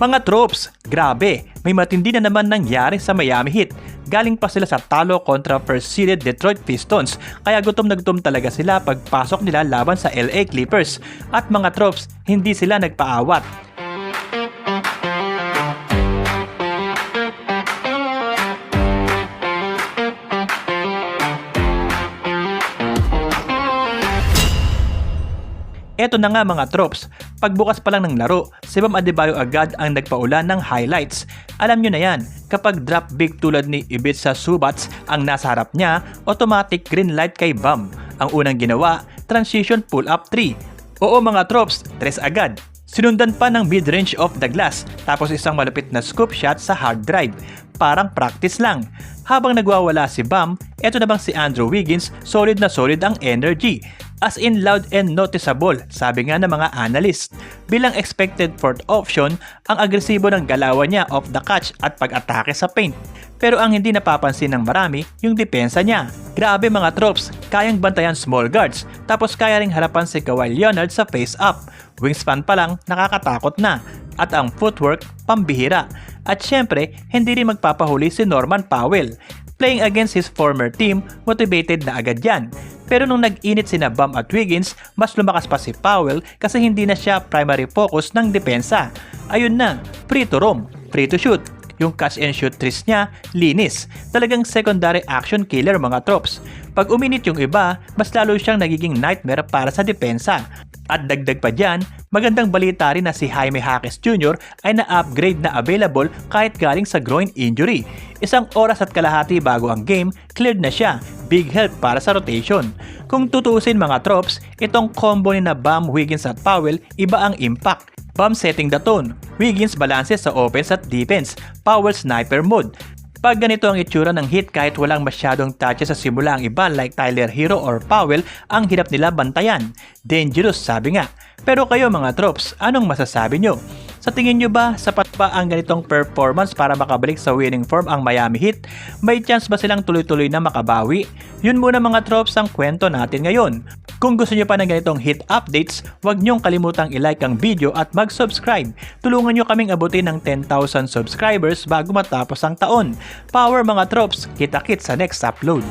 Mga troops, grabe, may matindi na naman nangyari sa Miami Heat. Galing pa sila sa talo kontra first seeded Detroit Pistons, kaya gutom na gutom talaga sila pagpasok nila laban sa LA Clippers. At mga troops, hindi sila nagpaawat. Eto na nga mga tropes, pagbukas pa lang ng laro, si Bam Adebayo agad ang nagpaulan ng highlights. Alam nyo na yan, kapag drop big tulad ni Ibiza Subats ang nasa harap niya, automatic green light kay Bam. Ang unang ginawa, transition pull-up 3. Oo mga tropes, tres agad. Sinundan pa ng mid-range off the glass, tapos isang malupit na scoop shot sa hard drive. Parang practice lang. Habang nagwawala si Bam, eto na bang si Andrew Wiggins, solid na solid ang energy. As in loud and noticeable, sabi nga ng mga analyst. Bilang expected fourth option, ang agresibo ng galawan niya off the catch at pag-atake sa paint. Pero ang hindi napapansin ng marami, yung depensa niya. Grabe mga tropes, kayang bantayan small guards, tapos kaya ring harapan si Kawhi Leonard sa face-up. Wingspan pa lang, nakakatakot na. At ang footwork, pambihira. At syempre, hindi rin magpapahuli si Norman Powell. Playing against his former team, motivated na agad yan. Pero nung nag-init sina Bam at Wiggins, mas lumakas pa si Powell kasi hindi na siya primary focus ng depensa. Ayun na, free to roam, free to shoot. Yung catch and shoot trees niya, linis. Talagang secondary action killer mga tropes. Pag uminit yung iba, mas lalo siyang nagiging nightmare para sa depensa. At dagdag pa dyan, magandang balita rin na si Jaime Jaquez Jr. ay na-upgrade na available kahit galing sa groin injury. Isang oras at kalahati bago ang game, cleared na siya. Big help para sa rotation. Kung tutusin mga tropes, itong combo ni na Bam, Wiggins at Powell, iba ang impact. Bam setting the tone, Wiggins balances sa offense at defense, Powell sniper mode. Pag ganito ang itsura ng hit kahit walang masyadong touches sa simula ang iba like Tyler Hero or Powell, ang hirap nila bantayan. Dangerous sabi nga. Pero kayo mga tropes, anong masasabi nyo? Sa tingin nyo ba, sapat pa ang ganitong performance para makabalik sa winning form ang Miami Heat? May chance ba silang tuloy-tuloy na makabawi? Yun muna mga tropes ang kwento natin ngayon. Kung gusto nyo pa ng ganitong hit updates, huwag nyong kalimutang i-like ang video at mag-subscribe. Tulungan nyo kaming abutin ng 10,000 subscribers bago matapos ang taon. Power mga tropes, kita-kit sa next upload.